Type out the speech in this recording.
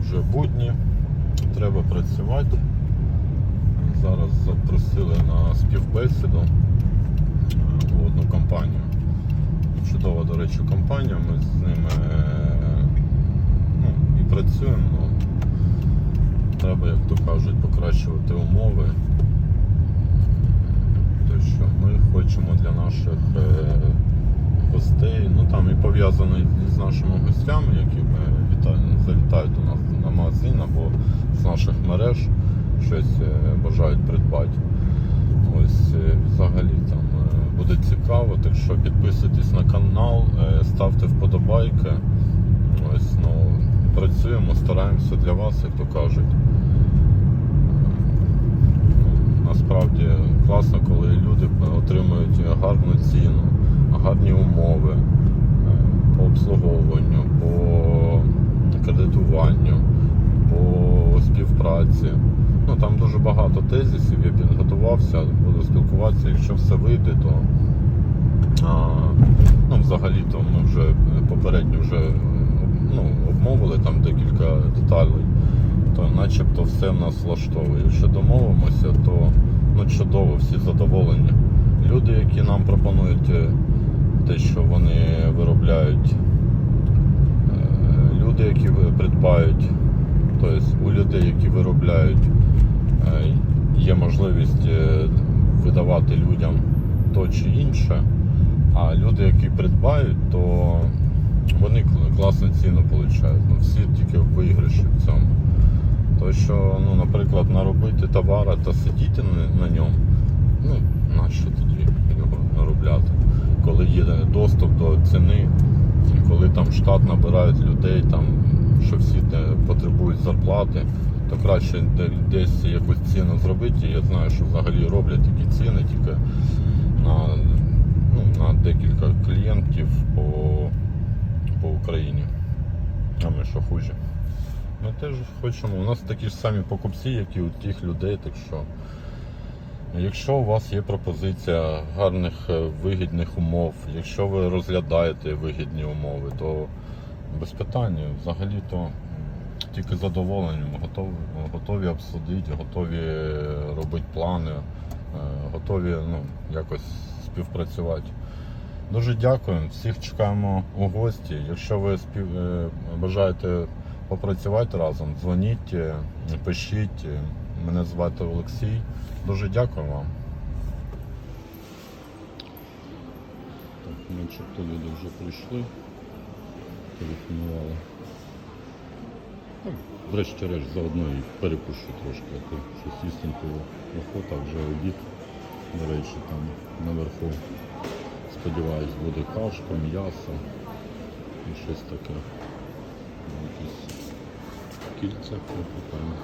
вже будні, треба працювати. Зараз запросили на співбесіду е, в одну компанію. Чудова, до речі, компанія, ми з ними е, ну, і працюємо. Ну, треба, як то кажуть, покращувати умови. То що ми хочемо для наших е, пов'язано з нашими гостями, які е, віта- завітають у нас на магазин або з наших мереж щось е, бажають придбати. Ось е, взагалі там е, буде цікаво, так що підписуйтесь на канал, е, ставте вподобайки. Ось, ну, працюємо, стараємося для вас, як то кажуть. Ну, Насправді класно, коли люди отримують гарну ціну, гарні умови е, по обслуговуванню, по кредитуванню, по співпраці. Ну там дуже багато тезисів, я підготувався, буду спілкуватися, якщо все вийде, то а, ну, взагалі то ми вже попередньо вже ну, обмовили там декілька деталей, то начебто все в нас влаштовує. Якщо домовимося, то ну, чудово, всі задоволені. Люди, які нам пропонують е, те, що вони виробляють, е, люди, які придбають, тобто у людей, які виробляють, е, є можливість е, видавати людям то чи інше. А люди, які придбають, то вони класну ціну отримують. Ну, всі тільки виграші в цьому. То що, ну, наприклад, наробити товара та сидіти на ньому, ну, нащо тоді його наробляти? Коли є доступ до ціни, коли там штат набирають людей, там, що всі де потребують зарплати, то краще десь якусь ціну зробити. Я знаю, що взагалі роблять такі ціни тільки на, ну, на декілька клієнтів по, по Україні. А ми що хуже. Ми теж хочемо. У нас такі ж самі покупці, як і у тих людей, так що. Якщо у вас є пропозиція гарних е, вигідних умов, якщо ви розглядаєте вигідні умови, то без питань, взагалі то тільки з задоволенням готові, готові обсудити, готові робити плани, е, готові ну, якось співпрацювати. Дуже дякую, всіх чекаємо у гості. Якщо ви спів... е, бажаєте попрацювати разом, дзвоніть, е, пишіть. Мене звати Олексій. Дуже дякую вам. Так, начебто люди вже прийшли, телефонували. Врешті-решт заодно і перепущу трошки, а то щось істинково охота, вже обід. До речі, там наверху, сподіваюсь, буде кашка, м'ясо і щось таке. Якісь кільця, напевно.